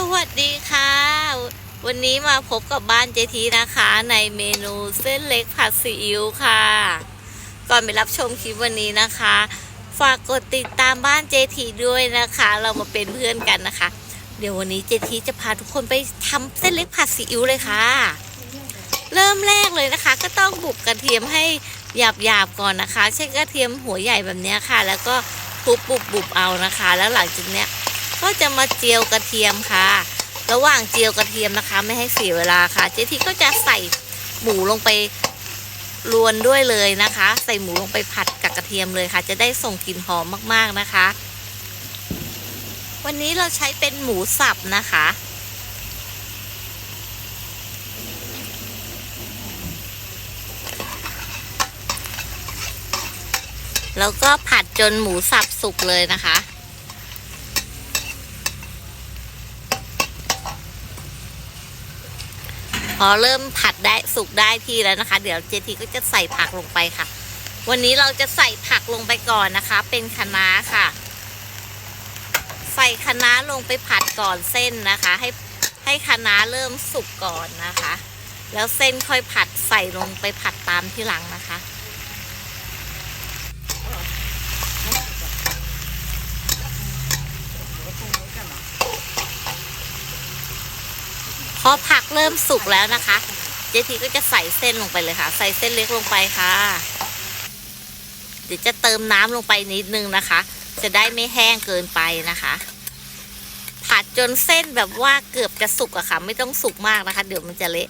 สวัสดีค่ะ วันนี้มาพบกับบ้านเจทีนะคะ ในเมนูเส้นเล็กผัดซีอิ๊วค่ะ ก่อนไปรับชมคลิปวันนี้นะคะ ฝากกดติดตามบ้านเจทีด้วยนะคะ เรามาเป็นเพื่อนกันนะคะ เดี๋ยววันนี้เจทีจะพาทุกคนไปทำเส้นเล็กผัดซีอิ๊วเลยค่ะ เริ่มแรกเลยนะคะ ก็ต้องบุกกระเทียมให้หยาบๆก่อนนะคะ ใช้กระเทียมหัวใหญ่แบบนี้ค่ะ แล้วก็ทุบบุบบุบเอานะคะ แล้วหลังจากเนี้ย ก็จะมาเจียวกระเทียมค่ะ ระหว่างเจียวกระเทียมนะคะ ไม่ให้เสียเวลาค่ะ เจ๊ทีก็จะใส่หมูลงไปรวนด้วยเลยนะคะ ใส่หมูลงไปผัดกับกระเทียมเลยค่ะ จะได้ส่งกลิ่นหอมมากๆนะคะ วันนี้เราใช้เป็นหมูสับนะคะแล้วก็ผัดจนหมูสับสุกเลยนะคะ พอเริ่มผัดได้สุกได้ที่แล้วนะคะ เดี๋ยวเจทีก็จะใส่ผักลงไปค่ะ วันนี้เราจะใส่ผักลงไปก่อนนะคะ เป็นคะน้าค่ะ ใส่คะน้าลงไปผัดก่อนเส้นนะคะ ให้ให้คะน้าเริ่มสุกก่อนนะคะ แล้วเส้นค่อยผัดใส่ลงไปผัดตามที่หลังนะคะ อผักเริ่มสุกแล้วนะคะ เจทีก็จะใส่เส้นลงไปเลยค่ะ ใส่เส้นเล็กลงไปค่ะ เดี๋ยวจะเติมน้ำลงไปนิดนึงนะคะ จะได้ไม่แห้งเกินไปนะคะ ผัดจนเส้นแบบว่าเกือบจะสุกอะค่ะ ไม่ต้องสุกมากนะคะ เดี๋ยวมันจะเละ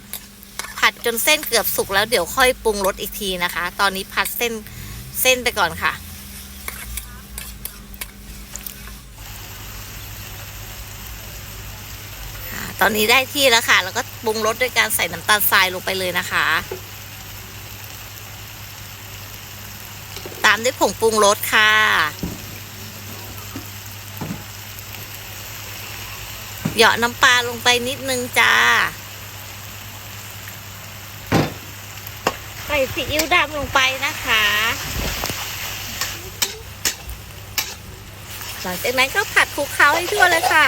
ผัดจนเส้นเกือบสุกแล้วเดี๋ยวค่อยปรุงรสอีกทีนะคะ ตอนนี้ผัดเส้นเส้นไปก่อนค่ะ ค่ะ ตอนนี้ได้ที่แล้วค่ะ แล้วก็ปรุงรสด้วยการใส่น้ำตาลทรายลงไปเลยนะคะ ตามด้วยผงปรุงรสค่ะ เหยาะน้ำปลาลงไปนิดนึงจ้า ใส่ซีอิ๊วดำลงไปนะคะหลังจากนั้นก็ผัดคลุกเคล้าให้ทั่วเลยค่ะ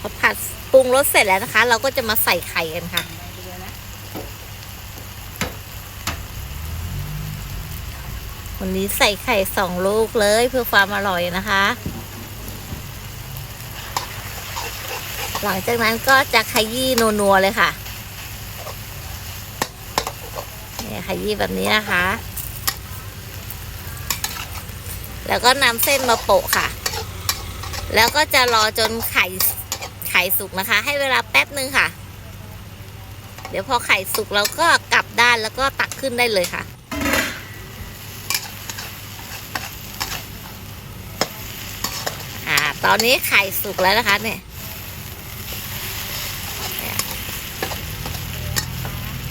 พอผัดปรุงรสเสร็จแล้วนะคะ เราก็จะมาใส่ไข่กันค่ะวันนี้ใส่ไข่สองลูกเลยเพื่อความอร่อยนะคะ หลังจากนั้นก็จะขยี้นัวๆเลยค่ะนี่ขยี้แบบนี้นะคะ แล้วก็นำเส้นมาโปะค่ะ แล้วก็จะรอจนไข่ ไข่สุกนะคะ ให้เวลาแป๊บนึงค่ะ เดี๋ยวพอไข่สุกเราก็กลับด้านแล้วก็ตักขึ้นได้เลยค่ะ อ่า ตอนนี้ไข่สุกแล้วนะคะเนี่ย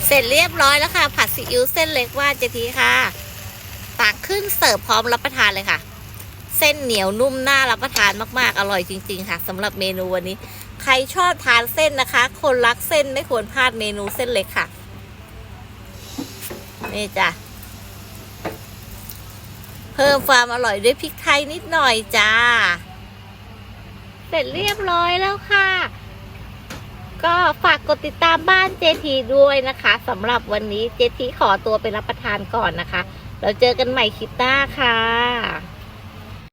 เสร็จเรียบร้อยแล้วค่ะ ผัดซีอิ๊วเส้นเล็กว่าเจทีค่ะ ตักขึ้นเสิร์ฟพร้อมรับประทานเลยค่ะ เส้นเหนียวนุ่มน่ารับประทานมากๆ อร่อยจริง ๆ ค่ะสำหรับเมนูวันนี้ รชอบทานเส้นนะคะ คนรักเส้นไม่ควรพลาดเมนูเส้นเล็กค่ะ นี่จ้ะ เพิ่มความอร่อยด้วยพริกไทยนิดหน่อยจ้า เสร็จเรียบร้อยแล้วค่ะ ก็ฝากกดติดตามบ้านเจทีด้วยนะคะสำหรับวันนี้เจทีขอตัวไปรับประทานก่อนนะคะเราเจอกันใหม่คลิปหน้าค่ะ